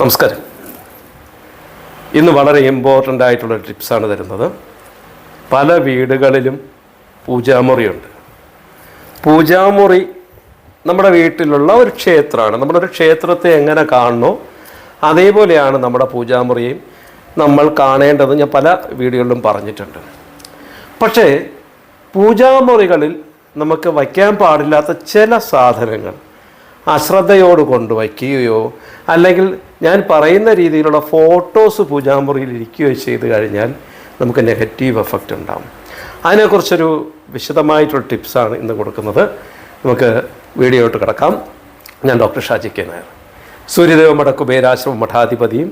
നമസ്കാരം. ഇന്ന് വളരെ ഇമ്പോർട്ടന്റ് ആയിട്ടുള്ള ടിപ്സാണ് തരുന്നത്. പല വീടുകളിലും പൂജാമുറിയുണ്ട്. പൂജാമുറി നമ്മുടെ വീട്ടിലുള്ള ഒരു ക്ഷേത്രമാണ്. നമ്മളൊരു ക്ഷേത്രത്തെ എങ്ങനെ കാണണോ അതേപോലെയാണ് നമ്മുടെ പൂജാമുറിയും നമ്മൾ കാണേണ്ടത് ഞാൻ പല വീടുകളിലും പറഞ്ഞിട്ടുണ്ട്. പക്ഷേ പൂജാമുറികളിൽ നമുക്ക് വയ്ക്കാൻ പാടില്ലാത്ത ചില സാധനങ്ങൾ അശ്രദ്ധയോട് കൊണ്ട് വയ്ക്കുകയോ അല്ലെങ്കിൽ ഞാൻ പറയുന്ന രീതിയിലുള്ള ഫോട്ടോസ് പൂജാമുറിയിൽ ഇരിക്കുകയോ ചെയ്ത് കഴിഞ്ഞാൽ നമുക്ക് നെഗറ്റീവ് എഫക്റ്റ് ഉണ്ടാകും അതിനെക്കുറിച്ചൊരു വിശദമായിട്ടുള്ള ടിപ്സാണ് ഇന്ന് കൊടുക്കുന്നത്. നമുക്ക് വീഡിയോയിട്ട് കിടക്കാം. ഞാൻ ഡോക്ടർ ഷാജി കെ നായർ. സൂര്യദേവ മഠ കുബേരാശ്രമ മഠാധിപതിയും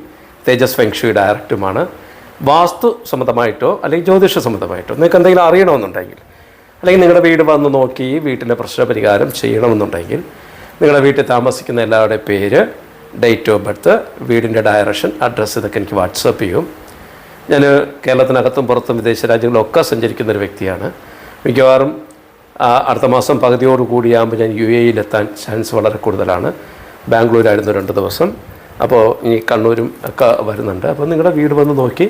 തേജസ് ഫെങ്ഷി ഡയറക്ടറുമാണ്. വാസ്തു സംബന്ധമായിട്ടോ അല്ലെങ്കിൽ ജ്യോതിഷ സംബന്ധമായിട്ടോ നിങ്ങൾക്ക് എന്തെങ്കിലും അറിയണമെന്നുണ്ടെങ്കിൽ അല്ലെങ്കിൽ നിങ്ങളുടെ വീട് വന്ന് നോക്കി വീട്ടിലെ പ്രശ്നപരിഹാരം ചെയ്യണമെന്നുണ്ടെങ്കിൽ നിങ്ങളുടെ വീട്ടിൽ താമസിക്കുന്ന എല്ലാവരുടെ പേര് ഡേറ്റ് ഓഫ് ബർത്ത് വീടിന്റെ ഡയറക്ഷൻ അഡ്രസ്സ് ഇതൊക്കെ എനിക്ക് വാട്സപ്പ് ചെയ്യും. ഞാൻ കേരളത്തിനകത്തും പുറത്തും വിദേശ രാജ്യങ്ങളിലൊക്കെ സഞ്ചരിക്കുന്ന ഒരു വ്യക്തിയാണ്. മിക്കവാറും അടുത്ത മാസം പകുതിയോട് കൂടിയാകുമ്പോൾ ഞാൻ യു എയിലെത്താൻ ചാൻസ് വളരെ കൂടുതലാണ്. ബാംഗ്ലൂരായിരുന്നു രണ്ട് ദിവസം. അപ്പോൾ ഇനി കണ്ണൂരും ഒക്കെ വരുന്നുണ്ട്. അപ്പോൾ നിങ്ങളുടെ വീട് വന്ന് നോക്കി.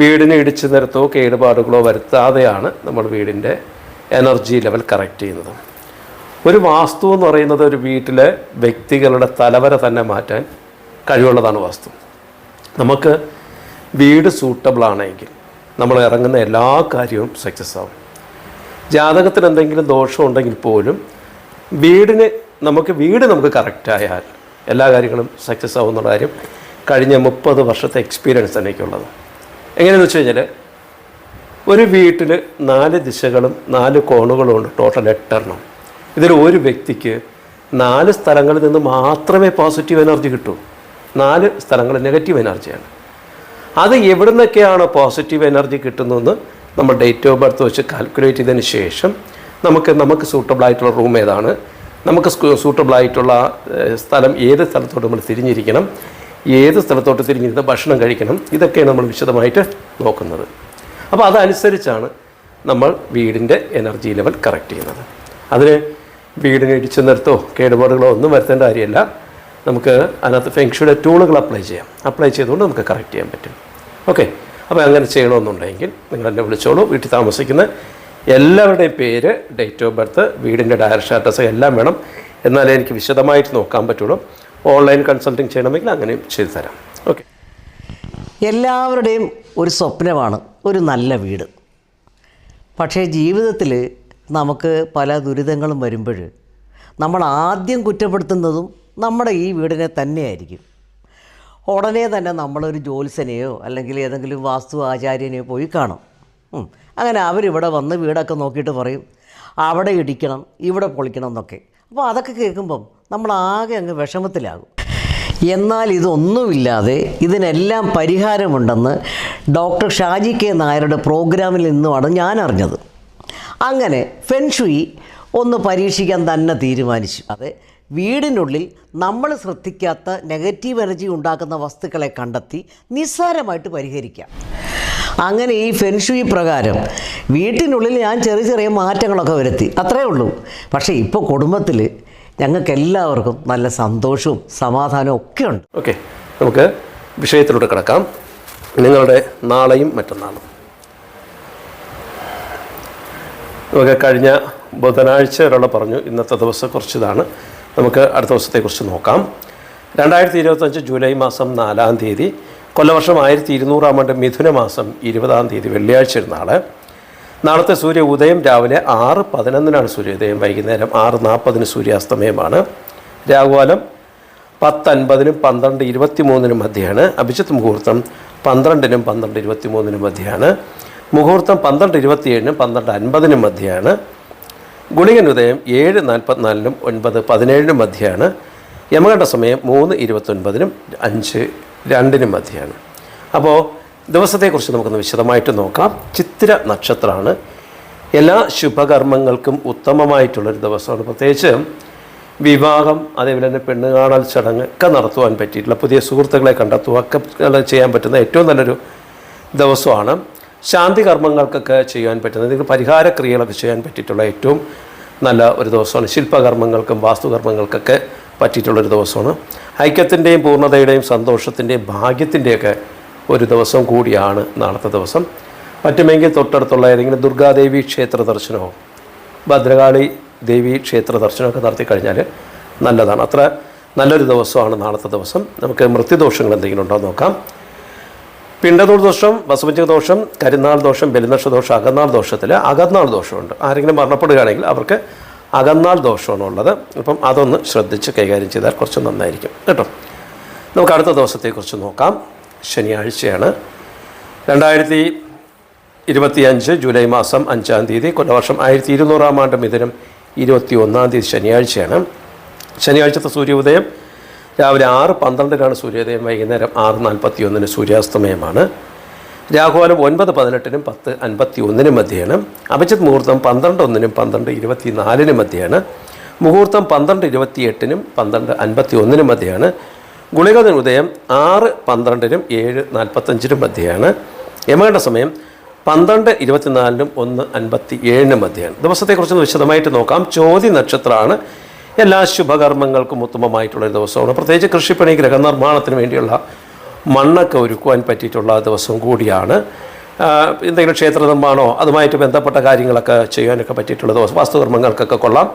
വീടിന് ഇടിച്ചു നിരത്തോ കേടുപാടുകളോ വരുത്താതെയാണ് നമ്മൾ വീടിന്റെ എനർജി ലെവൽ കറക്റ്റ് ചെയ്യുന്നത്. ഒരു വാസ്തു എന്ന് പറയുന്നത് ഒരു വീട്ടിലെ വ്യക്തികളുടെ തലവര തന്നെ മാറ്റാൻ കഴിവുള്ളതാണ് വാസ്തു. നമുക്ക് വീട് സൂട്ടബിൾ ആണെങ്കിൽ നമ്മൾ ഇറങ്ങുന്ന എല്ലാ കാര്യവും സക്സസ് ആവും. ജാതകത്തിന് എന്തെങ്കിലും ദോഷം ഉണ്ടെങ്കിൽ പോലും വീടിന് നമുക്ക് വീട് നമുക്ക് കറക്റ്റായാൽ എല്ലാ കാര്യങ്ങളും സക്സസ് ആവുന്നുള്ള കാര്യം കഴിഞ്ഞ മുപ്പത് വർഷത്തെ എക്സ്പീരിയൻസ് തന്നെയൊക്കെയുള്ളത് എങ്ങനെയെന്ന് വെച്ച് കഴിഞ്ഞാൽ ഒരു വീട്ടിൽ നാല് ദിശകളും നാല് കോണുകളും ഉണ്ട് ടോട്ടൽ എട്ടെണ്ണം. ഇതിൽ ഒരു വ്യക്തിക്ക് നാല് സ്ഥലങ്ങളിൽ നിന്ന് മാത്രമേ പോസിറ്റീവ് എനർജി കിട്ടൂ. നാല് സ്ഥലങ്ങൾ നെഗറ്റീവ് എനർജിയാണ് അത് എവിടെ നിന്നൊക്കെയാണ് പോസിറ്റീവ് എനർജി കിട്ടുന്നതെന്ന് നമ്മൾ ഡേറ്റ് ഓഫ് ബർത്ത് വെച്ച് കാൽക്കുലേറ്റ് ചെയ്തതിന് ശേഷം നമുക്ക് നമുക്ക് സൂട്ടബിൾ ആയിട്ടുള്ള റൂം ഏതാണ്. നമുക്ക് സൂട്ടബിൾ ആയിട്ടുള്ള സ്ഥലം ഏത് സ്ഥലത്തോട്ട് നമ്മൾ തിരിഞ്ഞിരിക്കണം. ഏത് സ്ഥലത്തോട്ട് തിരിഞ്ഞിരുന്ന് ഭക്ഷണം കഴിക്കണം. ഇതൊക്കെയാണ് നമ്മൾ വിശദമായിട്ട് നോക്കുന്നത്. അപ്പോൾ അതനുസരിച്ചാണ് നമ്മൾ വീടിന്റെ എനർജി ലെവൽ കറക്റ്റ് ചെയ്യുന്നത്. അതിന് വീടിന് ഇടിച്ചു നിർത്തോ കേടുപാടുകളോ ഒന്നും വരുത്തേണ്ട കാര്യമല്ല. നമുക്ക് അതിനകത്ത് ഫെങ്ഷുയുടെ ടൂളുകൾ അപ്ലൈ ചെയ്യാം. അപ്ലൈ ചെയ്തുകൊണ്ട് നമുക്ക് കറക്റ്റ് ചെയ്യാൻ പറ്റും. ഓക്കെ അപ്പോൾ അങ്ങനെ ചെയ്യണമെന്നുണ്ടെങ്കിൽ നിങ്ങൾ എന്നെ വിളിച്ചോളൂ. വീട്ടിൽ താമസിക്കുന്ന എല്ലാവരുടെയും പേര് ഡേറ്റ് ഓഫ് ബർത്ത് വീടിന്റെ ഡയറക്ഷൻ അഡ്രസ്സ് എല്ലാം വേണം. എന്നാലേ എനിക്ക് വിശദമായിട്ട് നോക്കാൻ പറ്റുള്ളൂ. ഓൺലൈൻ കൺസൾട്ടിങ് ചെയ്യണമെങ്കിൽ അങ്ങനെയും ചെയ്തു തരാം. ഓക്കെ എല്ലാവരുടെയും ഒരു സ്വപ്നമാണ് ഒരു നല്ല വീട്. പക്ഷേ ജീവിതത്തിൽ നമുക്ക് പല ദുരിതങ്ങളും വരുമ്പോൾ നമ്മൾ ആദ്യം കുറ്റപ്പെടുത്തുന്നതും നമ്മുടെ ഈ വീടിനെ തന്നെയായിരിക്കും. ഉടനെ തന്നെ നമ്മളൊരു ജ്യോത്സനെയോ അല്ലെങ്കിൽ ഏതെങ്കിലും വാസ്തു ആചാര്യനെയോ പോയി കാണും. അങ്ങനെ അവരിവിടെ വന്ന് വീടൊക്കെ നോക്കിയിട്ട് പറയും അവിടെ ഇടിക്കണം ഇവിടെ പൊളിക്കണം എന്നൊക്കെ. അപ്പോൾ അതൊക്കെ കേൾക്കുമ്പം നമ്മൾ ആകെ അങ്ങ് വിഷമത്തിലാകും. എന്നാൽ ഇതൊന്നുമില്ലാതെ ഇതിനെല്ലാം പരിഹാരമുണ്ടെന്ന് ഡോക്ടർ ഷാജി കെ നായരുടെ പ്രോഗ്രാമിൽ നിന്നുമാണ് ഞാൻ അറിഞ്ഞത് അങ്ങനെ ഫെൻഷുയി ഒന്ന് പരീക്ഷിക്കാൻ തന്നെ തീരുമാനിച്ചു. അത് വീടിനുള്ളിൽ നമ്മൾ ശ്രദ്ധിക്കാത്ത നെഗറ്റീവ് എനർജി ഉണ്ടാക്കുന്ന വസ്തുക്കളെ കണ്ടെത്തി നിസ്സാരമായിട്ട് പരിഹരിക്കാം. അങ്ങനെ ഈ ഫെൻഷുയി പ്രകാരം വീട്ടിനുള്ളിൽ ഞാൻ ചെറിയ ചെറിയ മാറ്റങ്ങളൊക്കെ വരുത്തി. അത്രേ ഉള്ളൂ. പക്ഷേ ഇപ്പോൾ കുടുംബത്തിൽ ഞങ്ങൾക്ക് എല്ലാവർക്കും നല്ല സന്തോഷവും സമാധാനവും ഒക്കെ ഉണ്ട്. ഓക്കെ നമുക്ക് വിഷയത്തിലൂടെ കിടക്കാം. നിങ്ങളുടെ നാളെയും മറ്റന്നാളും. നമുക്ക് കഴിഞ്ഞ ബുധനാഴ്ച ഒരാൾ പറഞ്ഞു. ഇന്നത്തെ ദിവസം കുറച്ചിതാണ്. നമുക്ക് അടുത്ത ദിവസത്തെക്കുറിച്ച് നോക്കാം. രണ്ടായിരത്തി ഇരുപത്തഞ്ച് ജൂലൈ മാസം നാലാം തീയതി കൊല്ലവർഷം ആയിരത്തി ഇരുന്നൂറാം ആണ്ട് മിഥുന മാസം ഇരുപതാം തീയതി വെള്ളിയാഴ്ച നാൾ നാളത്തെ സൂര്യ ഉദയം രാവിലെ ആറ് പതിനൊന്നിനാണ് സൂര്യോദയം വൈകുന്നേരം ആറ് നാൽപ്പതിന് സൂര്യാസ്തമയമാണ്. രാഹുകാലം പത്തൻപതിനും പന്ത്രണ്ട് ഇരുപത്തി മൂന്നിനും മധ്യയാണ് അഭിജിത്ത് മുഹൂർത്തം പന്ത്രണ്ടിനും പന്ത്രണ്ട് ഇരുപത്തി മൂന്നിനും മധ്യയാണ് മുഹൂർത്തം പന്ത്രണ്ട് ഇരുപത്തിയേഴിനും പന്ത്രണ്ട് അൻപതിനും മധ്യയാണ് ഗുളികൻ ഉദയം ഏഴ് നാൽപ്പത്തിനാലിനും ഒൻപത് പതിനേഴിനും മധ്യയാണ് യമകണ്ഠ സമയം മൂന്ന് ഇരുപത്തൊൻപതിനും അഞ്ച് രണ്ടിനും മധ്യയാണ് അപ്പോൾ ദിവസത്തെക്കുറിച്ച് നമുക്കൊന്ന് വിശദമായിട്ട് നോക്കാം. ചിത്ര നക്ഷത്രമാണ്. എല്ലാ ശുഭകർമ്മങ്ങൾക്കും ഉത്തമമായിട്ടുള്ളൊരു ദിവസമാണ്. പ്രത്യേകിച്ച് വിവാഹം അതേപോലെ തന്നെ പെണ്ണ് കാണൽ ചടങ്ങ് ഒക്കെ നടത്തുവാൻ പറ്റിയിട്ടുള്ള പുതിയ സുഹൃത്തുക്കളെ കണ്ടെത്തുക ഒക്കെ ചെയ്യാൻ പറ്റുന്ന ഏറ്റവും നല്ലൊരു ദിവസമാണ്. ശാന്തി കർമ്മങ്ങൾക്കൊക്കെ ചെയ്യാൻ പറ്റുന്ന ഇതിന് പരിഹാര ക്രിയകളൊക്കെ ചെയ്യാൻ പറ്റിയിട്ടുള്ള ഏറ്റവും നല്ല ഒരു ദിവസമാണ്. ശില്പകർമ്മങ്ങൾക്കും വാസ്തുകർമ്മങ്ങൾക്കൊക്കെ പറ്റിയിട്ടുള്ളൊരു ദിവസമാണ്. ഐക്യത്തിന്റെയും പൂർണതയുടെയും സന്തോഷത്തിന്റെയും ഭാഗ്യത്തിന്റെയൊക്കെ ഒരു ദിവസം കൂടിയാണ് നാളത്തെ ദിവസം. പറ്റുമെങ്കിൽ തൊട്ടടുത്തുള്ള ഏതെങ്കിലും ദുർഗാദേവി ക്ഷേത്ര ദർശനമോ ഭദ്രകാളി ദേവി ക്ഷേത്ര ദർശനമൊക്കെ നടത്തി കഴിഞ്ഞാൽ നല്ലതാണ്. അത്ര നല്ലൊരു ദിവസമാണ് നാളത്തെ ദിവസം. നമുക്ക് മൃത്യുദോഷങ്ങൾ എന്തെങ്കിലും ഉണ്ടോ നോക്കാം. പിണ്ടതൂർ ദോഷം വസുപഞ്ചക ദോഷം കരിനാൾ ദോഷം ബലിനക്ഷ ദോഷം അകന്നാൾ ദോഷത്തിൽ അകന്നാൾ ദോഷമുണ്ട്. ആരെങ്കിലും മരണപ്പെടുകയാണെങ്കിൽ അവർക്ക് അകന്നാൾ ദോഷമാണുള്ളത്. അപ്പം അതൊന്ന് ശ്രദ്ധിച്ച് കൈകാര്യം ചെയ്താൽ കുറച്ച് നന്നായിരിക്കും. കേട്ടോ? നമുക്ക് അടുത്ത ദിവസത്തെക്കുറിച്ച് നോക്കാം. ശനിയാഴ്ചയാണ്. രണ്ടായിരത്തി ഇരുപത്തിയഞ്ച് ജൂലൈ മാസം അഞ്ചാം തീയതി കൊല്ലവർഷം ആയിരത്തി ഇരുന്നൂറാം ആണ്ട് മിഥുനം ഇരുപത്തി ഒന്നാം തീയതി ശനിയാഴ്ചയാണ്. ശനിയാഴ്ചത്തെ സൂര്യോദയം രാവിലെ ആറ് പന്ത്രണ്ടിനാണ് സൂര്യോദയം വൈകുന്നേരം ആറ് നാൽപ്പത്തി ഒന്നിന് സൂര്യാസ്തമയമാണ്. രാഘുവാനം ഒൻപത് പതിനെട്ടിനും പത്ത് അൻപത്തി ഒന്നിനും മധ്യയാണ്. അഭിജിത് മുഹൂർത്തം പന്ത്രണ്ട് ഒന്നിനും പന്ത്രണ്ട് ഇരുപത്തി നാലിനും മധ്യയാണ്. മുഹൂർത്തം പന്ത്രണ്ട് ഇരുപത്തി എട്ടിനും പന്ത്രണ്ട് അൻപത്തി ഒന്നിനും മധ്യയാണ്. ഗുളികതൻ ഉദയം ആറ് പന്ത്രണ്ടിനും ഏഴ് നാൽപ്പത്തഞ്ചിനും മധ്യയാണ്. യമയുടെ സമയം പന്ത്രണ്ട് ഇരുപത്തിനാലിനും ഒന്ന് അൻപത്തി ഏഴിനും മധ്യയാണ്. ദിവസത്തെക്കുറിച്ച് വിശദമായിട്ട് നോക്കാം. ചോതി നക്ഷത്രമാണ് എല്ലാ ശുഭകർമ്മങ്ങൾക്കും ഉത്തമമായിട്ടുള്ള ഒരു ദിവസമാണ്. പ്രത്യേകിച്ച് കൃഷിപ്പണി ഗ്രഹനിർമ്മാണത്തിന് വേണ്ടിയുള്ള മണ്ണൊക്കെ ഒരുക്കുവാൻ പറ്റിയിട്ടുള്ള ദിവസം കൂടിയാണ്. എന്തെങ്കിലും ക്ഷേത്ര നിർമ്മാണമോ അതുമായിട്ട് ബന്ധപ്പെട്ട കാര്യങ്ങളൊക്കെ ചെയ്യാനൊക്കെ പറ്റിയിട്ടുള്ള ദിവസം വാസ്തുകർമ്മങ്ങൾക്കൊക്കെ കൊള്ളാം.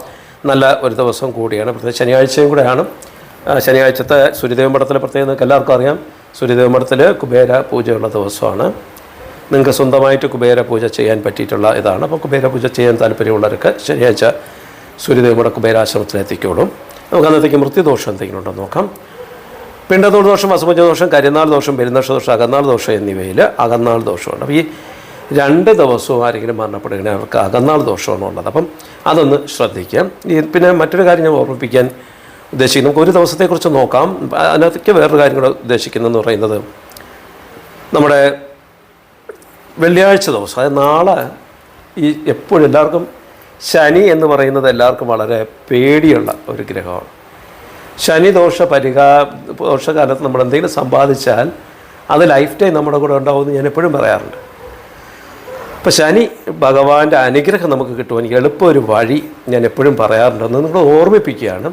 നല്ല ഒരു ദിവസം കൂടിയാണ്. പ്രത്യേകിച്ച് ശനിയാഴ്ചയും കൂടെയാണ്. ശനിയാഴ്ചത്തെ സൂര്യദേവമഠത്തിലെ പ്രത്യേകത നിങ്ങൾക്ക് എല്ലാവർക്കും അറിയാം. സൂര്യദേവമഠത്തിൽ കുബേര പൂജയുള്ള ദിവസമാണ്. നിങ്ങൾക്ക് സ്വന്തമായിട്ട് കുബേര പൂജ ചെയ്യാൻ പറ്റിയിട്ടുള്ള ഇതാണ്. അപ്പോൾ കുബേര പൂജ ചെയ്യാൻ താല്പര്യമുള്ളവർക്ക് ശനിയാഴ്ച സൂര്യദേവയുടെ കുബേരാശ്രമത്തിൽ എത്തിക്കോളും. നമുക്ക് അന്നത്തേക്ക് മൃത്യുദോഷം എന്തെങ്കിലും ഉണ്ടോ നോക്കാം. പിണ്ടത്തോട് ദോഷം അസുഭജ ദോഷം കരിനാൾ ദോഷം പെരുന്നക്ഷ ദോഷം അകന്നാൾ ദോഷം എന്നിവയിൽ അകന്നാൾ ദോഷമുണ്ട്. അപ്പോൾ ഈ രണ്ട് ദിവസവും ആരെങ്കിലും മരണപ്പെടുകയാണെങ്കിൽ അവർക്ക് അകന്നാൾ ദോഷമാണ് ഉള്ളത്. അപ്പം അതൊന്ന് ശ്രദ്ധിക്കാം പിന്നെ മറ്റൊരു കാര്യം ഞാൻ ഓർമ്മിപ്പിക്കാൻ ഉദ്ദേശിക്കുന്നു. നമുക്ക് ഒരു ദിവസത്തെക്കുറിച്ച് നോക്കാം. അതിനകത്തേക്ക് വേറൊരു കാര്യം കൂടെ ഉദ്ദേശിക്കുന്നതെന്ന് പറയുന്നത് നമ്മുടെ വെള്ളിയാഴ്ച ദിവസം അതായത് നാളെ ഈ എപ്പോഴും എല്ലാവർക്കും ശനി എന്ന് പറയുന്നത് എല്ലാവർക്കും വളരെ പേടിയുള്ള ഒരു ഗ്രഹമാണ്. ശനി ദോഷ പരിഹാ ദോഷകാലത്ത് നമ്മൾ എന്തെങ്കിലും സമ്പാദിച്ചാൽ അത് ലൈഫ് ടൈം നമ്മുടെ കൂടെ ഉണ്ടാവുമെന്ന് ഞാൻ എപ്പോഴും പറയാറുണ്ട്. അപ്പോൾ ശനി ഭഗവാന്റെ അനുഗ്രഹം നമുക്ക് കിട്ടുവാൻ എളുപ്പം ഒരു വഴി ഞാൻ എപ്പോഴും പറയാറുണ്ടെന്ന് നിങ്ങൾ ഓർമ്മിപ്പിക്കുകയാണ്.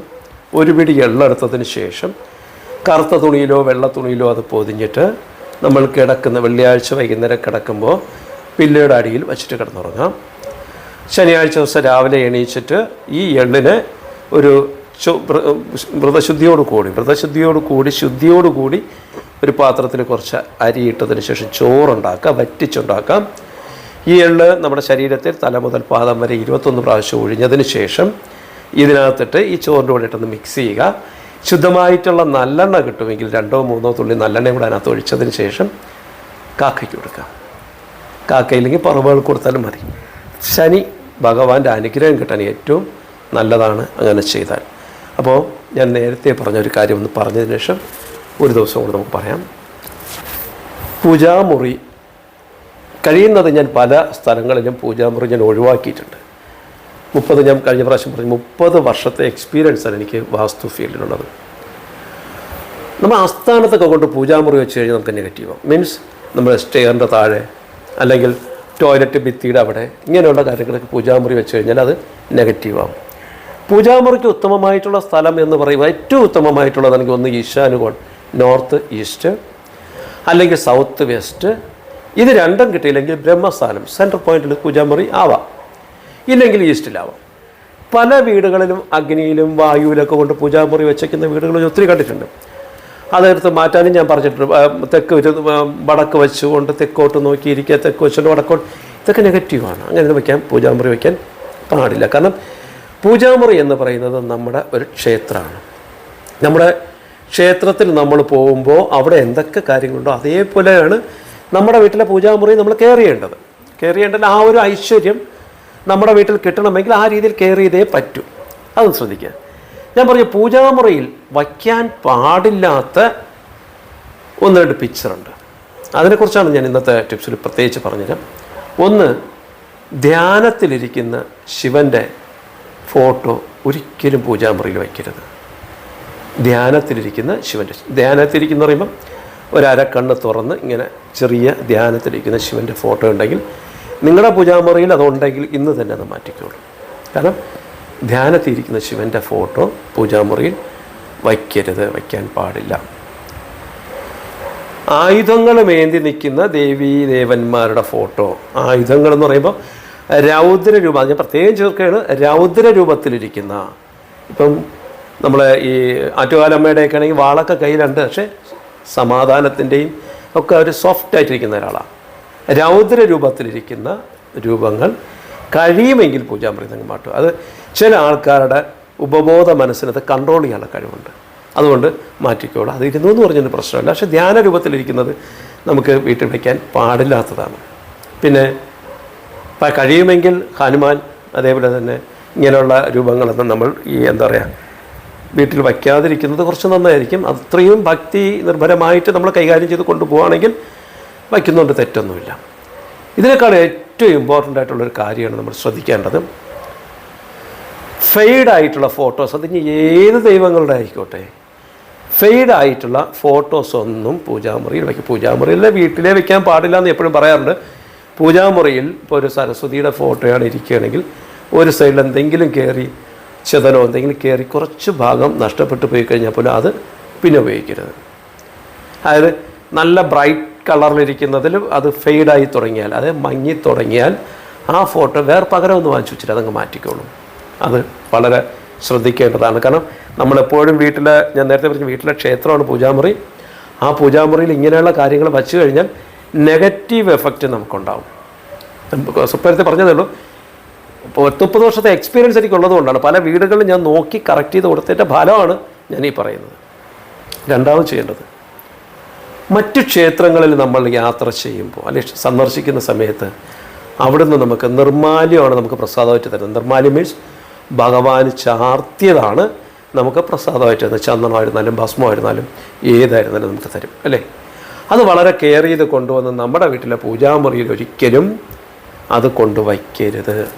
ഒരു പിടി എള്ളെടുത്തതിന് ശേഷം കറുത്ത തുണിയിലോ വെള്ള തുണിയിലോ അത് പൊതിഞ്ഞിട്ട് നമ്മൾ കിടക്കുന്ന വെള്ളിയാഴ്ച വൈകുന്നേരം കിടക്കുമ്പോൾ പില്ലയുടെ അടിയിൽ വച്ചിട്ട് കിടന്നുറങ്ങാം. ശനിയാഴ്ച ദിവസം രാവിലെ എണീച്ചിട്ട് ഈ എള്ളിനെ ഒരു വ്രതശുദ്ധിയോട് കൂടി വ്രതശുദ്ധിയോട് കൂടി ശുദ്ധിയോട് കൂടി ഒരു പാത്രത്തിൽ കുറച്ച് അരി ഇട്ടതിന് ശേഷം ചോറുണ്ടാക്കാം വറ്റിച്ചുണ്ടാക്കാം. ഈ എള്ള് നമ്മുടെ ശരീരത്തിൽ തല മുതൽ പാദം വരെ ഇരുപത്തൊന്ന് പ്രാവശ്യം ഒഴിഞ്ഞതിന് ശേഷം ഇതിനകത്തിട്ട് ഈ ചോറിന്റെ കൂടെ ഇട്ടൊന്ന് മിക്സ് ചെയ്യുക. ശുദ്ധമായിട്ടുള്ള നല്ലെണ്ണ കിട്ടുമെങ്കിൽ രണ്ടോ മൂന്നോ തുള്ളി നല്ലെണ്ണയും കൂടെ അതിനകത്ത് ഒഴിച്ചതിന് ശേഷം കാക്കയ്ക്ക് കൊടുക്കാം. കാക്കയില്ലെങ്കിൽ പറവുകൾ കൊടുത്താലും മതി. ശനി ഭഗവാന്റെ അനുഗ്രഹം കിട്ടാൻ ഏറ്റവും നല്ലതാണ് അങ്ങനെ ചെയ്താൽ. അപ്പോൾ ഞാൻ നേരത്തെ പറഞ്ഞ ഒരു കാര്യം ഒന്ന് പറഞ്ഞതിന് ശേഷം ഒരു ദിവസം കൂടെ നമുക്ക് പറയാം. പൂജാമുറി കഴിയുന്നത് ഞാൻ പല സ്ഥലങ്ങളിലും പൂജാമുറി ഞാൻ ഒഴിവാക്കിയിട്ടുണ്ട്. മുപ്പത് ഞാൻ കഴിഞ്ഞ പ്രാവശ്യം പറഞ്ഞു മുപ്പത് വർഷത്തെ എക്സ്പീരിയൻസാണ് എനിക്ക് വാസ്തു ഫീൽഡിലുള്ളത്. നമ്മൾ ആസ്ഥാനത്തൊക്കെ കൊണ്ട് പൂജാമുറി വെച്ച് കഴിഞ്ഞാൽ നമുക്ക് നെഗറ്റീവാണ് മീൻസ് നമ്മുടെ സ്റ്റെയറിന്റെ താഴെ അല്ലെങ്കിൽ ടോയ്ലറ്റ് ഭിത്തിയുടെ അവിടെ ഇങ്ങനെയുള്ള കാര്യങ്ങളൊക്കെ പൂജാമുറി വെച്ച് കഴിഞ്ഞാൽ അത് നെഗറ്റീവാകും പൂജാമുറിക്ക് ഉത്തമമായിട്ടുള്ള സ്ഥലം എന്ന് പറയുമ്പോൾ ഏറ്റവും ഉത്തമമായിട്ടുള്ളത് എനിക്ക് ഒന്ന് ഈശാനുകോൺ നോർത്ത് ഈസ്റ്റ് അല്ലെങ്കിൽ സൗത്ത് വെസ്റ്റ്. ഇത് രണ്ടും കിട്ടിയില്ലെങ്കിൽ ബ്രഹ്മസ്ഥാനം സെൻട്രൽ പോയിന്റിൽ പൂജാമുറി ആവാം. ഇല്ലെങ്കിൽ ഈസ്റ്റിലാവാം. പല വീടുകളിലും അഗ്നിയിലും വായുവിലൊക്കെ കൊണ്ട് പൂജാമുറി വെച്ചേക്കുന്ന വീടുകളിൽ ഒത്തിരി കണ്ടിട്ടുണ്ട്. അതെടുത്ത് മാറ്റാനും ഞാൻ പറഞ്ഞിട്ടുണ്ട്. തെക്ക് വടക്ക് വെച്ചുകൊണ്ട് തെക്കോട്ട് നോക്കിയിരിക്കുക. തെക്ക് വെച്ചുകൊണ്ട് വടക്കോട്ട് ഇതൊക്കെ നെഗറ്റീവാണ് അങ്ങനെ വയ്ക്കാൻ പൂജാമുറി വയ്ക്കാൻ പാടില്ല. കാരണം പൂജാമുറി എന്ന് പറയുന്നത് നമ്മുടെ ഒരു ക്ഷേത്രമാണ്. നമ്മുടെ ക്ഷേത്രത്തിൽ നമ്മൾ പോകുമ്പോൾ അവിടെ എന്തൊക്കെ കാര്യങ്ങളുണ്ടോ അതേപോലെയാണ് നമ്മുടെ വീട്ടിലെ പൂജാമുറി നമ്മൾ കെയർ ചെയ്യേണ്ടത് കെയർ ചെയ്യേണ്ടത് ആ ഒരു ഐശ്വര്യം നമ്മുടെ വീട്ടിൽ കിട്ടണമെങ്കിൽ ആ രീതിയിൽ കെയർ ചെയ്തേ പറ്റൂ. അത് ശ്രദ്ധിക്കുക. ഞാൻ പറഞ്ഞു പൂജാമുറിയിൽ വയ്ക്കാൻ പാടില്ലാത്ത ഒന്ന് രണ്ട് പിക്ചറുണ്ട് അതിനെക്കുറിച്ചാണ് ഞാൻ ഇന്നത്തെ ടിപ്സിൽ പ്രത്യേകിച്ച് പറഞ്ഞത്. ഒന്ന് ധ്യാനത്തിലിരിക്കുന്ന ശിവന്റെ ഫോട്ടോ ഒരിക്കലും പൂജാമുറിയിൽ വയ്ക്കരുത്. ധ്യാനത്തിലിരിക്കുന്ന ശിവന്റെ ധ്യാനത്തിലിരിക്കുന്ന പറയുമ്പം ഒരരക്കണ്ണ് തുറന്ന് ഇങ്ങനെ ചെറിയ ധ്യാനത്തിലിരിക്കുന്ന ശിവന്റെ ഫോട്ടോ ഉണ്ടെങ്കിൽ നിങ്ങളുടെ പൂജാമുറിയിൽ അതുണ്ടെങ്കിൽ ഇന്ന് തന്നെ അത് മാറ്റിക്കോളൂ. കാരണം ധ്യാനത്തിരിക്കുന്ന ശിവന്റെ ഫോട്ടോ പൂജാമുറിയിൽ വയ്ക്കരുത് വയ്ക്കാൻ പാടില്ല. ആയുധങ്ങളുമേന്തി നിൽക്കുന്ന ദേവീ ദേവന്മാരുടെ ഫോട്ടോ. ആയുധങ്ങൾ എന്ന് പറയുമ്പോൾ രൗദ്ര രൂപം ഞാൻ പ്രത്യേകം ചേർക്കുകയാണ് രൗദ്ര രൂപത്തിലിരിക്കുന്ന. ഇപ്പം നമ്മളെ ഈ ആറ്റുകാലമ്മയുടെയൊക്കെ ആണെങ്കിൽ വാളൊക്കെ കയ്യിലുണ്ട് പക്ഷേ സമാധാനത്തിന്റെയും ഒക്കെ ഒരു സോഫ്റ്റ് ആയിട്ടിരിക്കുന്ന ഒരാളാണ് രൗദ്ര രൂപത്തിലിരിക്കുന്ന രൂപങ്ങൾ കഴിയുമെങ്കിൽ പൂജാമൃതങ്ങൾ മാറ്റും അത് ചില ആൾക്കാരുടെ ഉപബോധ മനസ്സിനത് കൺട്രോൾ ചെയ്യാനുള്ള കഴിവുണ്ട്. അതുകൊണ്ട് മാറ്റിക്കോളൂ. അത് ഇരുന്നു എന്ന് പറഞ്ഞൊരു പ്രശ്നമല്ല. പക്ഷേ ധ്യാന രൂപത്തിലിരിക്കുന്നത് നമുക്ക് വീട്ടിൽ വയ്ക്കാൻ പാടില്ലാത്തതാണ്. പിന്നെ കഴിയുമെങ്കിൽ ഹനുമാൻ അതേപോലെ തന്നെ ഇങ്ങനെയുള്ള രൂപങ്ങളൊന്നും നമ്മൾ ഈ എന്താ പറയുക വീട്ടിൽ വയ്ക്കാതിരിക്കുന്നത് കുറച്ച് നന്നായിരിക്കും. അത്രയും ഭക്തി നിർഭരമായിട്ട് നമ്മൾ കൈകാര്യം ചെയ്ത് കൊണ്ടുപോവുകയാണെങ്കിൽ വയ്ക്കുന്നതുകൊണ്ട് തെറ്റൊന്നുമില്ല. ഇതിനേക്കാൾ ഏറ്റവും ഇമ്പോർട്ടന്റ് ആയിട്ടുള്ളൊരു കാര്യമാണ് നമ്മൾ ശ്രദ്ധിക്കേണ്ടത്. ഫെയ്ഡ് ആയിട്ടുള്ള ഫോട്ടോസ് അത് ഏത് ദൈവങ്ങളുടെ ആയിക്കോട്ടെ. ഫെയ്ഡ് ആയിട്ടുള്ള ഫോട്ടോസ് ഒന്നും പൂജാമുറിയിൽ വയ്ക്കും പൂജാമുറിയിലെ വീട്ടിലേ വെക്കാൻ പാടില്ല എന്ന് എപ്പോഴും പറയാറുണ്ട്. പൂജാമുറിയിൽ ഇപ്പോൾ ഒരു സരസ്വതിയുടെ ഫോട്ടോയാണ് ഇരിക്കുകയാണെങ്കിൽ ഒരു സൈഡിൽ എന്തെങ്കിലും കയറി ചെതലോ എന്തെങ്കിലും കയറി കുറച്ച് ഭാഗം നഷ്ടപ്പെട്ടു പോയി കഴിഞ്ഞാൽ പോലും അത് പിന്നെ ഉപയോഗിക്കരുത്. അതായത് നല്ല ബ്രൈറ്റ് കളറിലിരിക്കുന്നതിൽ അത് ഫെയ്ഡായി തുടങ്ങിയാൽ അത് മങ്ങി തുടങ്ങിയാൽ ആ ഫോട്ടോ വേറെ പകരം ഒന്ന് വാങ്ങിച്ചു വെച്ചിട്ട് അതങ്ങ് മാറ്റിക്കോളും. അത് വളരെ ശ്രദ്ധിക്കേണ്ടതാണ്. കാരണം നമ്മളെപ്പോഴും വീട്ടിലെ ഞാൻ നേരത്തെ പറഞ്ഞു വീട്ടിലെ ക്ഷേത്രമാണ് പൂജാമുറി. ആ പൂജാമുറിയിൽ ഇങ്ങനെയുള്ള കാര്യങ്ങൾ വച്ചു കഴിഞ്ഞാൽ നെഗറ്റീവ് എഫക്റ്റ് നമുക്കുണ്ടാവും. സുപ്പരത്തെ പറഞ്ഞതേ ഉള്ളൂ ഇപ്പോൾ ഒത്തുപ്പത് വർഷത്തെ എക്സ്പീരിയൻസ് എനിക്കുള്ളത് കൊണ്ടാണ്. പല വീടുകളിലും ഞാൻ നോക്കി കറക്റ്റ് ചെയ്ത് കൊടുത്തതിന്റെ ഫലമാണ് ഞാൻ ഈ പറയുന്നത്. രണ്ടാമത് ചെയ്യേണ്ടത് മറ്റു ക്ഷേത്രങ്ങളിൽ നമ്മൾ യാത്ര ചെയ്യുമ്പോൾ അല്ലെങ്കിൽ സന്ദർശിക്കുന്ന സമയത്ത് അവിടുന്ന് നമുക്ക് നിർമാല്യമാണ് നമുക്ക് പ്രസാദമായിട്ട് തരുന്നത്. നിർമാല്യം മീൻസ് ഭഗവാൻ ചാർത്തിയതാണ് നമുക്ക് പ്രസാദമായിട്ട് തരുന്നത് ചന്ദനമായിരുന്നാലും ഭസ്മമായിരുന്നാലും ഏതായിരുന്നാലും നമുക്ക് തരും അല്ലേ? അത് വളരെ കെയർ ചെയ്ത് കൊണ്ടുവന്ന് നമ്മുടെ വീട്ടിലെ പൂജാമുറിയിൽ ഒരിക്കലും അത് കൊണ്ടുവയ്ക്കരുത്.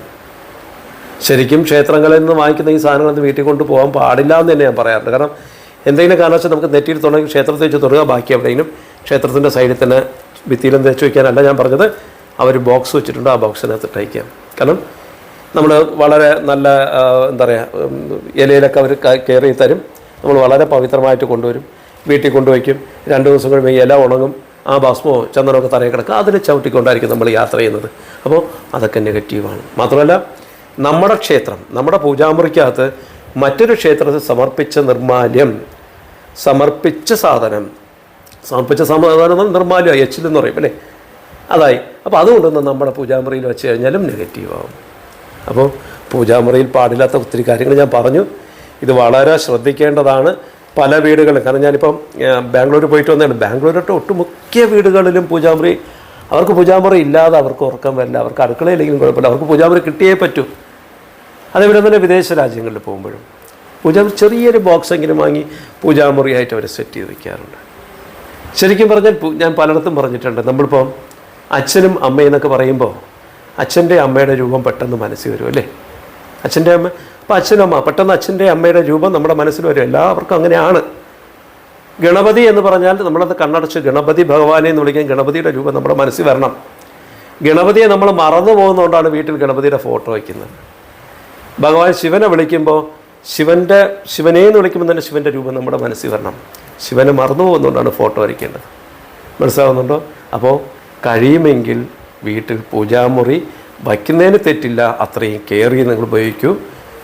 ശരിക്കും ക്ഷേത്രങ്ങളിൽ നിന്ന് വാങ്ങിക്കുന്ന ഈ സാധനങ്ങളൊന്നും വീട്ടിൽ കൊണ്ട് പോകാൻ പാടില്ല എന്ന് തന്നെ ഞാൻ പറയാറുണ്ട്. കാരണം എന്തെങ്കിലും കാരണവശാൽ നമുക്ക് നെറ്റിയിൽ തുടങ്ങി ക്ഷേത്രത്തിൽ വെച്ച് തൊടുക ബാക്കി എവിടെയെങ്കിലും ക്ഷേത്രത്തിന്റെ സൈഡിൽ തന്നെ ഭിത്തിയിലും തേച്ച് വയ്ക്കാനല്ല ഞാൻ പറഞ്ഞത്. അവർ ബോക്സ് വെച്ചിട്ടുണ്ട് ആ ബോക്സിനകത്ത് ഇട്ടയക്കാം കാരണം നമ്മൾ വളരെ നല്ല എന്താ പറയുക ഇലയിലൊക്കെ അവർ കയറി തരും. നമ്മൾ വളരെ പവിത്രമായിട്ട് കൊണ്ടുവരും. വീട്ടിൽ കൊണ്ടുവയ്ക്കും. രണ്ട് ദിവസം കഴിയുമ്പോൾ ഇല ഉണങ്ങും. ആ ഭസ്മോ ചന്ദനമൊക്കെ തറയിൽ കിടക്കുക അതിൽ ചവിട്ടിക്കൊണ്ടായിരിക്കും നമ്മൾ യാത്ര ചെയ്യുന്നത്. അപ്പോൾ അതൊക്കെ നെഗറ്റീവാണ് മാത്രമല്ല നമ്മുടെ ക്ഷേത്രം നമ്മുടെ പൂജാമുറിക്കകത്ത് മറ്റൊരു ക്ഷേത്രത്തിൽ സമർപ്പിച്ച നിർമാല്യം സമർപ്പിച്ച സാധനം സമർപ്പിച്ച സാധനം നിർമാല്യം എച്ചിലെന്ന് പറയും അല്ലേ? അതായി. അപ്പോൾ അതുകൊണ്ടൊന്നും നമ്മുടെ പൂജാമുറിയിൽ വെച്ച് കഴിഞ്ഞാലും നെഗറ്റീവാകും അപ്പോൾ പൂജാമുറിയിൽ പാടില്ലാത്ത ഒത്തിരി കാര്യങ്ങൾ ഞാൻ പറഞ്ഞു. ഇത് വളരെ ശ്രദ്ധിക്കേണ്ടതാണ് പല വീടുകളിലും. കാരണം ഞാനിപ്പം ബാംഗ്ലൂർ പോയിട്ട് വന്നതാണ്. ബാംഗ്ലൂരിട്ട് ഒട്ടുമുഖ്യ വീടുകളിലും പൂജാമുറി അവർക്ക് പൂജാമുറി ഇല്ലാതെ അവർക്ക് ഉറക്കം വരില്ല. അവർക്ക് അടുക്കളയില്ലെങ്കിലും കുഴപ്പമില്ല. അവർക്ക് പൂജാമുറി കിട്ടിയേ പറ്റൂ. അതേപോലെ തന്നെ വിദേശ രാജ്യങ്ങളിൽ പോകുമ്പോഴും പൂജാമുറി ചെറിയൊരു ബോക്സ് എങ്കിലും വാങ്ങി പൂജാമുറിയായിട്ട് അവരെ സെറ്റ് ചെയ്ത് വയ്ക്കാറുണ്ട് ശരിക്കും പറഞ്ഞാൽ ഞാൻ പലയിടത്തും പറഞ്ഞിട്ടുണ്ട്. നമ്മളിപ്പം അച്ഛനും അമ്മയും എന്നൊക്കെ പറയുമ്പോൾ അച്ഛന്റെ അമ്മയുടെ രൂപം പെട്ടെന്ന് മനസ്സിൽ വരും അല്ലേ? അച്ഛന്റെ അമ്മ അപ്പോൾ അച്ഛനും അമ്മ പെട്ടെന്ന് അച്ഛന്റെ അമ്മയുടെ രൂപം നമ്മുടെ മനസ്സിൽ വരും. എല്ലാവർക്കും അങ്ങനെയാണ്. ഗണപതി എന്ന് പറഞ്ഞാൽ നമ്മളത് കണ്ണടച്ച് ഗണപതി ഭഗവാനെ എന്ന് വിളിക്കാൻ ഗണപതിയുടെ രൂപം നമ്മുടെ മനസ്സിൽ വരണം. ഗണപതിയെ നമ്മൾ മറന്നു പോകുന്നതുകൊണ്ടാണ് വീട്ടിൽ ഗണപതിയുടെ ഫോട്ടോ വയ്ക്കുന്നത്. ഭഗവാൻ ശിവനെ വിളിക്കുമ്പോൾ ശിവന്റെ ശിവനെ എന്ന് വിളിക്കുമ്പോൾ തന്നെ ശിവന്റെ രൂപം നമ്മുടെ മനസ്സിൽ വരണം. ശിവനെ മറന്നു പോകുന്നതുകൊണ്ടാണ് ഫോട്ടോ വരയ്ക്കേണ്ടത്. മനസ്സിലാവുന്നുണ്ടോ? അപ്പോൾ കഴിയുമെങ്കിൽ വീട്ടിൽ പൂജാമുറി വയ്ക്കുന്നതിന് തെറ്റില്ല അത്രയും കെയർ നിങ്ങൾ ഉപയോഗിക്കൂ.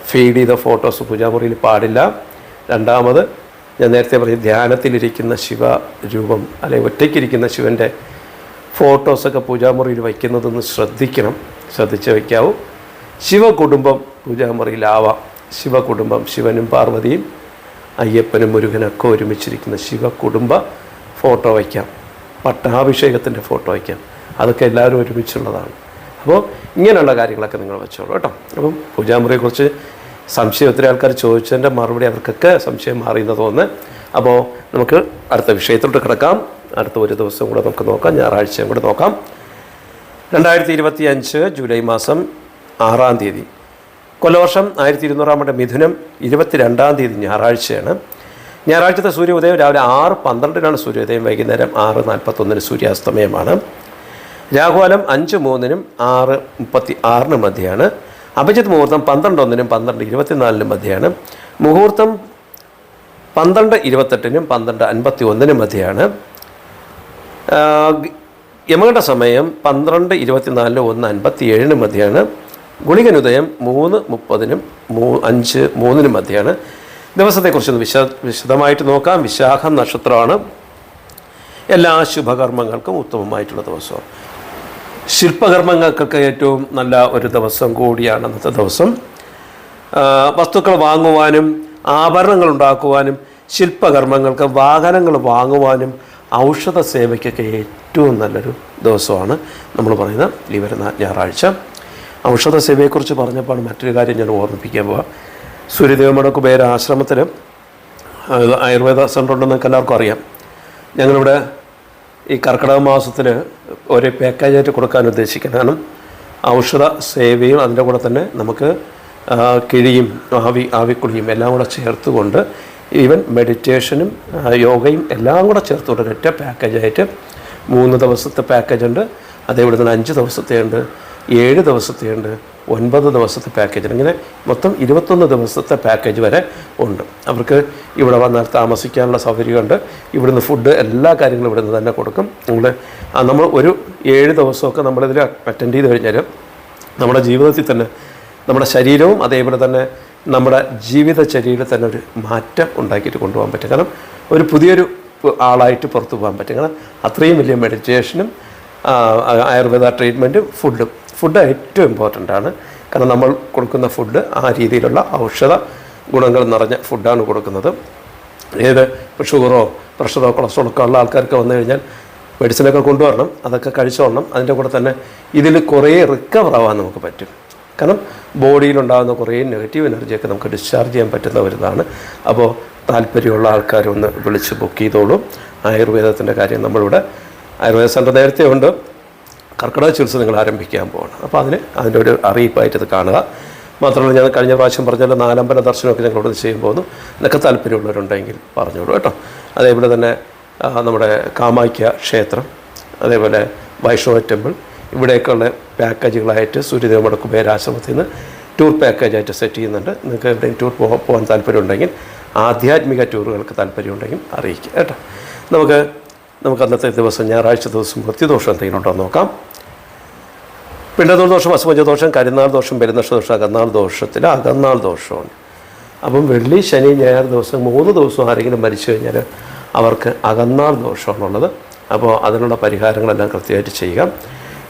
ഫീഡ് ചെയ്ത ഫോട്ടോസ് പൂജാമുറിയിൽ പാടില്ല. രണ്ടാമത് ഞാൻ നേരത്തെ പറഞ്ഞ ധ്യാനത്തിലിരിക്കുന്ന ശിവ രൂപം അല്ലെങ്കിൽ ഒറ്റയ്ക്കിരിക്കുന്ന ശിവന്റെ ഫോട്ടോസൊക്കെ പൂജാമുറിയിൽ വയ്ക്കുന്നതൊന്ന് ശ്രദ്ധിക്കണം. ശ്രദ്ധിച്ച് വയ്ക്കാവൂ. ശിവകുടുംബം പൂജാമുറിയിലാവാം. ശിവകുടുംബം ശിവനും പാർവതിയും അയ്യപ്പനും മുരുകനൊക്കെ ഒരുമിച്ചിരിക്കുന്ന ശിവകുടുംബ ഫോട്ടോ വയ്ക്കാം. പട്ടാഭിഷേകത്തിന്റെ ഫോട്ടോ വയ്ക്കാം. അതൊക്കെ എല്ലാവരും ഒരുമിച്ചുള്ളതാണ്. അപ്പോൾ ഇങ്ങനെയുള്ള കാര്യങ്ങളൊക്കെ നിങ്ങൾ വെച്ചോളൂ കേട്ടോ. അപ്പം പൂജാമുറിയെക്കുറിച്ച് സംശയം ഒത്തിരി ആൾക്കാർ ചോദിച്ചതിന്റെ മറുപടി അവർക്കൊക്കെ സംശയം മാറിയെന്ന് തോന്നുന്നു അപ്പോൾ നമുക്ക് അടുത്ത വിഷയത്തിലോട്ട് കിടക്കാം. അടുത്ത ഒരു ദിവസം കൂടെ നമുക്ക് നോക്കാം. ഞായറാഴ്ചയും കൂടെ നോക്കാം. രണ്ടായിരത്തി ഇരുപത്തി അഞ്ച് ജൂലൈ മാസം ആറാം തീയതി. കൊല്ലവർഷം ആയിരത്തി ഇരുന്നൂറാം മിഥുനം മിഥുനം ഇരുപത്തിരണ്ടാം തീയതി ഞായറാഴ്ചയാണ്. ഞായറാഴ്ചത്തെ സൂര്യോദയം രാവിലെ ആറ് പന്ത്രണ്ടിനാണ് സൂര്യോദയം. വൈകുന്നേരം ആറ് നാൽപ്പത്തൊന്നിന് സൂര്യാസ്തമയമാണ്. രാഹുകാലം അഞ്ച് മൂന്നിനും ആറ് മുപ്പത്തി ആറിന് മധ്യയാണ് അഭിജിത്ത് മുഹൂർത്തം പന്ത്രണ്ട് ഒന്നിനും പന്ത്രണ്ട് ഇരുപത്തിനാലിനും മധ്യയാണ് മുഹൂർത്തം പന്ത്രണ്ട് ഇരുപത്തെട്ടിനും പന്ത്രണ്ട് അൻപത്തി ഒന്നിനും മധ്യയാണ് യമകണ്ഠ സമയം പന്ത്രണ്ട് ഇരുപത്തിനാലിന് ഒന്ന് അൻപത്തി ഏഴിന് മധ്യയാണ് ഗുളികനുദയം മൂന്ന് മുപ്പതിനും മൂ അഞ്ച് മൂന്നിനും മധ്യയാണ് ദിവസത്തെക്കുറിച്ചൊന്ന് വിശ വിശദമായിട്ട് നോക്കാം. വിശാഖം നക്ഷത്രമാണ്. എല്ലാ ശുഭകർമ്മങ്ങൾക്കും ഉത്തമമായിട്ടുള്ള ദിവസമാണ്. ശില്പകർമ്മങ്ങൾക്കൊക്കെ ഏറ്റവും നല്ല ഒരു ദിവസം കൂടിയാണ് അന്നത്തെ ദിവസം. വസ്തുക്കൾ വാങ്ങുവാനും ആഭരണങ്ങൾ ഉണ്ടാക്കുവാനും ശില്പകർമ്മങ്ങൾക്ക് വാഹനങ്ങൾ വാങ്ങുവാനും ഔഷധ സേവയ്ക്കൊക്കെ ഏറ്റവും നല്ലൊരു ദിവസമാണ് നമ്മൾ പറയുന്നത് ഈ വരുന്ന ഞായറാഴ്ച. ഔഷധ സേവയെക്കുറിച്ച് പറഞ്ഞപ്പോൾ മറ്റൊരു കാര്യം ഞാൻ ഓർമ്മിപ്പിക്കാൻ പോവാം. സൂര്യദേവമട കുബേര ആശ്രമത്തിൽ ആയുർവേദ സെന്റർ ഉണ്ടെന്ന് എല്ലാവർക്കും അറിയാം. ഞങ്ങളിവിടെ ഈ കർക്കിടക മാസത്തിൽ ഒരു പാക്കേജായിട്ട് കൊടുക്കാൻ ഉദ്ദേശിക്കുന്നത് കാരണം ഔഷധ സേവയും അതിന്റെ കൂടെ തന്നെ നമുക്ക് കിഴിയും ആവി ആവിക്കുളിയും എല്ലാം കൂടെ ചേർത്തുകൊണ്ട് ഈവൻ മെഡിറ്റേഷനും യോഗയും എല്ലാം കൂടെ ചേർത്തുകൊണ്ട് ഒരൊറ്റ പാക്കേജായിട്ട് മൂന്ന് ദിവസത്തെ പാക്കേജുണ്ട് അതേപോലെ തന്നെ അഞ്ച് ദിവസത്തെയുണ്ട് ഏഴ് ദിവസത്തെയുണ്ട് ഒൻപത് ദിവസത്തെ പാക്കേജ് ഇങ്ങനെ മൊത്തം ഇരുപത്തൊന്ന് ദിവസത്തെ പാക്കേജ് വരെ ഉണ്ട്. അവർക്ക് ഇവിടെ വന്നാൽ താമസിക്കാനുള്ള സൗകര്യമുണ്ട്. ഇവിടുന്ന് ഫുഡ് എല്ലാ കാര്യങ്ങളും ഇവിടുന്ന് തന്നെ കൊടുക്കും. നമ്മൾ നമ്മൾ ഒരു ഏഴ് ദിവസമൊക്കെ നമ്മളിതിൽ അറ്റൻഡ് ചെയ്ത് കഴിഞ്ഞാൽ നമ്മുടെ ജീവിതത്തിൽ തന്നെ നമ്മുടെ ശരീരവും അതേപോലെ തന്നെ നമ്മുടെ ജീവിതചര്യയിൽ തന്നെ ഒരു മാറ്റം ഉണ്ടാക്കിയിട്ട് കൊണ്ടുപോകാൻ പറ്റും. കാരണം ഒരു പുതിയൊരു ആളായിട്ട് പുറത്തു പോകാൻ പറ്റും. കാരണം അത്രയും വലിയ മെഡിറ്റേഷനും ആയുർവേദ ട്രീറ്റ്മെന്റും ഫുഡും ഫുഡ് ഏറ്റവും ഇമ്പോർട്ടന്റ് ആണ്. കാരണം നമ്മൾ കൊടുക്കുന്ന ഫുഡ് ആ രീതിയിലുള്ള ഔഷധ ഗുണങ്ങൾ നിറഞ്ഞ ഫുഡാണ് കൊടുക്കുന്നത്. ഏത് ഷുഗറോ പ്രഷറോ കൊളസ്ട്രോളോ ഒക്കെ ഉള്ള ആൾക്കാർക്ക് വന്നു കഴിഞ്ഞാൽ മെഡിസിനൊക്കെ കൊണ്ടുവരണം അതൊക്കെ കഴിച്ചോളണം. അതിന്റെ കൂടെ തന്നെ ഇതിൽ കുറേ റിക്കവർ ആവാൻ നമുക്ക് പറ്റും. കാരണം ബോഡിയിലുണ്ടാകുന്ന കുറേ നെഗറ്റീവ് എനർജിയൊക്കെ നമുക്ക് ഡിസ്ചാർജ് ചെയ്യാൻ പറ്റുന്ന ഒരു ഇതാണ് അപ്പോൾ താല്പര്യമുള്ള ആൾക്കാർ ഒന്ന് വിളിച്ച് ബുക്ക് ചെയ്തോളൂ. ആയുർവേദത്തിന്റെ കാര്യം നമ്മളിവിടെ ആയുർവേദ സെന്റർ നേരത്തെ ഉണ്ട്. കർക്കിടക ചികിത്സ നിങ്ങൾ ആരംഭിക്കാൻ പോവാണ്. അപ്പോൾ അതിന് അതിന്റെ ഒരു അറിയിപ്പായിട്ട് ഇത് കാണുക. മാത്രമല്ല ഞാൻ കഴിഞ്ഞ പ്രാവശ്യം പറഞ്ഞാൽ നാലമ്പല ദർശനമൊക്കെ ഞങ്ങളോട് ചെയ്യാൻ പോകുന്നു എന്നൊക്കെ താല്പര്യമുള്ളവരുണ്ടെങ്കിൽ പറഞ്ഞോളൂ കേട്ടോ. അതേപോലെ തന്നെ നമ്മുടെ കാമാഖ്യ ക്ഷേത്രം അതേപോലെ വൈഷ്ണവ ടെമ്പിൾ ഇവിടെയൊക്കെയുള്ള പാക്കേജുകളായിട്ട് സൂര്യദേവമട കുബേരാശ്രമത്തിൽ നിന്ന് ടൂർ പാക്കേജായിട്ട് സെറ്റ് ചെയ്യുന്നുണ്ട്. നിങ്ങൾക്ക് എവിടെയും ടൂർ പോകാൻ താല്പര്യമുണ്ടെങ്കിൽ ആധ്യാത്മിക ടൂറുകൾക്ക് താല്പര്യമുണ്ടെങ്കിൽ അറിയിക്കുക കേട്ടോ. നമുക്ക് നമുക്ക് അന്നത്തെ ദിവസം ഞായറാഴ്ച ദിവസം വൃത്തിദോഷം എന്തെങ്കിലും ഉണ്ടോ നോക്കാം. പിണ്ടതൂർ ദോഷം അസുമജ ദോഷം കരിനാൾ ദോഷം പെരുന്നക്ഷ ദോഷം അകന്നാൾ ദോഷത്തിൽ അകന്നാൾ ദോഷമാണ്. അപ്പം വെള്ളി ശനി ഞായർ ദിവസം മൂന്ന് ദിവസം ആരെങ്കിലും മരിച്ചു കഴിഞ്ഞാൽ അവർക്ക് അകന്നാൾ ദോഷമാണുള്ളത്. അപ്പോൾ അതിനുള്ള പരിഹാരങ്ങളെല്ലാം കൃത്യമായിട്ട് ചെയ്യുക.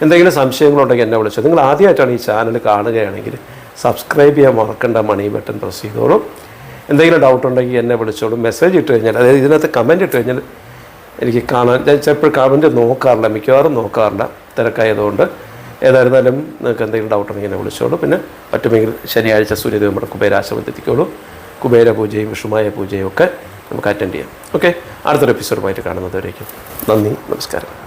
എന്തെങ്കിലും സംശയങ്ങളുണ്ടെങ്കിൽ എന്നെ വിളിച്ചോ. നിങ്ങൾ ആദ്യമായിട്ടാണ് ഈ ചാനൽ കാണുകയാണെങ്കിൽ സബ്സ്ക്രൈബ് ചെയ്യാൻ മറക്കേണ്ട മണി ബട്ടൺ പ്രസ് ചെയ്തോളൂ. എന്തെങ്കിലും ഡൗട്ട് ഉണ്ടെങ്കിൽ എന്നെ വിളിച്ചോളൂ. മെസ്സേജ് ഇട്ട് കഴിഞ്ഞാൽ അതായത് ഇതിനകത്ത് കമന്റ് ഇട്ട് കഴിഞ്ഞാൽ എനിക്ക് കാണാൻ ഞാൻ ചിലപ്പോൾ കമന്റ് നോക്കാറില്ല മിക്കവാറും നോക്കാറില്ല തിരക്കായതുകൊണ്ട്. ഏതായിരുന്നാലും നിങ്ങൾക്ക് എന്തെങ്കിലും ഡൗട്ട് ഉണ്ടെങ്കിൽ എന്നെ വിളിച്ചോളൂ. പിന്നെ പറ്റുമെങ്കിൽ ശനിയാഴ്ച സൂര്യദേവൻ നമ്മുടെ കുബേരാശ്രമത്തിൽ എത്തിക്കോളൂ. കുബേര പൂജയും വിഷുമായ പൂജയും ഒക്കെ നമുക്ക് അറ്റൻഡ് ചെയ്യാം. ഓക്കെ അടുത്തൊരു എപ്പിസോഡുമായിട്ട് കാണുന്നതുവരേക്കും. നന്ദി നമസ്കാരം.